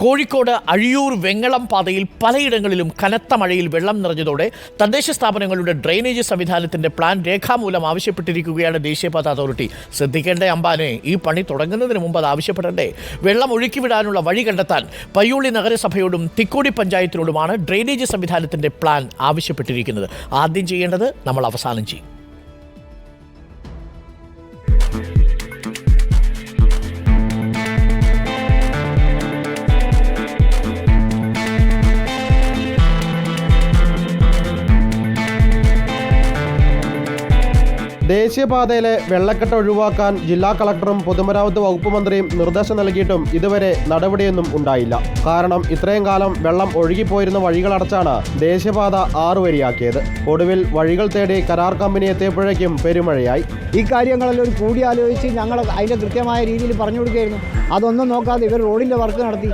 കോഴിക്കോട് അഴിയൂർ വെങ്ങളം പാതയിൽ പലയിടങ്ങളിലും കനത്ത മഴയിൽ വെള്ളം നിറഞ്ഞതോടെ തദ്ദേശ സ്ഥാപനങ്ങളുടെ ഡ്രെയിനേജ് സംവിധാനത്തിന്റെ പ്ലാൻ രേഖാമൂലം ആവശ്യപ്പെട്ടിരിക്കുകയാണ് ദേശീയപാത അതോറിറ്റി. ശ്രദ്ധിക്കേണ്ട അമ്പാനെ ഈ പണി തുടങ്ങുന്നതിന് മുമ്പ് അത് ആവശ്യപ്പെടണ്ടേ? വെള്ളം ഒഴുക്കിവിടാനുള്ള വഴി കണ്ടെത്താൻ പയ്യോളി നഗരസഭയോടും തിക്കോടി പഞ്ചായത്തിനോടുമാണ് ഡ്രെയിനേജ് സംവിധാനത്തിന്റെ പ്ലാൻ ആവശ്യപ്പെട്ടിരിക്കുന്നത്. ആദ്യം ചെയ്യേണ്ടത് നമ്മൾ അവസാനം ചെയ്യും. ദേശീയപാതയിലെ വെള്ളക്കെട്ട് ഒഴിവാക്കാൻ ജില്ലാ കളക്ടറും പൊതുമരാമത്ത് വകുപ്പ് മന്ത്രിയും നിർദ്ദേശം നൽകിയിട്ടും ഇതുവരെ നടപടിയൊന്നും ഉണ്ടായില്ല. കാരണം ഇത്രയും കാലം വെള്ളം ഒഴുകിപ്പോയിരുന്ന വഴികളടച്ചാണ് ദേശീയപാത ആറുവരിയാക്കിയത്. ഒടുവിൽ വഴികൾ തേടി കരാർ കമ്പനി എത്തിയപ്പോഴേക്കും പെരുമഴയായി. ഈ കാര്യങ്ങളെല്ലാം ഒരു കൂടിയാലോചിച്ച് ഞങ്ങൾ അതിന്റെ കൃത്യമായ രീതിയിൽ പറഞ്ഞു കൊടുക്കുകയായിരുന്നു. അതൊന്നും നോക്കാതെ ഇവർ റോഡിന്റെ വർക്ക് നടത്തി.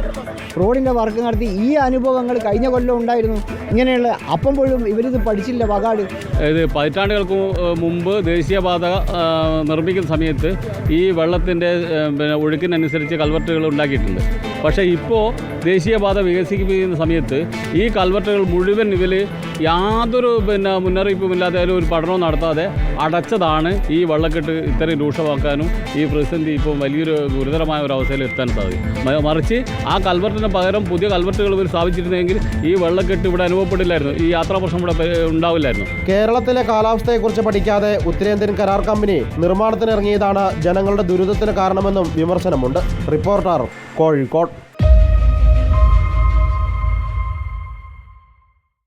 റോഡിന്റെ വർക്ക് നടത്തി ഈ അനുഭവങ്ങൾ കഴിഞ്ഞ കൊല്ലം ഉണ്ടായിരുന്നു. ഇങ്ങനെയുള്ള അപ്പം പോലും ഇവരിത് പഠിച്ചില്ല വകാട്. ഇത് പതിറ്റാണ്ടുകൾക്ക് മുമ്പ് ദേശീയപാത നിർമ്മിക്കുന്ന സമയത്ത് ഈ വെള്ളത്തിന്റെ പിന്നെ ഒഴുക്കിനനുസരിച്ച് കൽവർട്ടുകൾ ഉണ്ടാക്കിയിട്ടുണ്ട്. പക്ഷേ ഇപ്പോൾ ദേശീയപാത വികസിപ്പിക്കുന്ന സമയത്ത് ഈ കൽവെട്ടുകൾ മുഴുവൻ ഇവർ യാതൊരു പിന്നെ മുന്നറിയിപ്പുമില്ലാതെ ഒരു പഠനവും നടത്താതെ അടച്ചതാണ് ഈ വെള്ളക്കെട്ട് ഇത്രയും രൂക്ഷമാക്കാനും ഈ പ്രതിസന്ധി ഇപ്പോൾ വലിയൊരു ഗുരുതരമായ ഒരു അവസ്ഥയിൽ എത്താൻ സാധിക്കും. മറിച്ച് ആ കൽവെട്ടിന് പകരം പുതിയ കൽവെട്ടുകൾ ഇവർ സ്ഥാപിച്ചിരുന്നെങ്കിൽ ഈ വെള്ളക്കെട്ട് ഇവിടെ അനുഭവപ്പെടില്ലായിരുന്നു. ഈ യാത്രാ പ്രശ്നം ഇവിടെ ഉണ്ടാവില്ലായിരുന്നു. കേരളത്തിലെ കാലാവസ്ഥയെക്കുറിച്ച് പഠിക്കാതെ ഉത്തരേന്ത്യൻ കരാർ കമ്പനി നിർമ്മാണത്തിനിറങ്ങിയതാണ് ജനങ്ങളുടെ ദുരിതത്തിന് കാരണമെന്നും വിമർശനമുണ്ട്. റിപ്പോർട്ടർ കോഴിക്കോട്.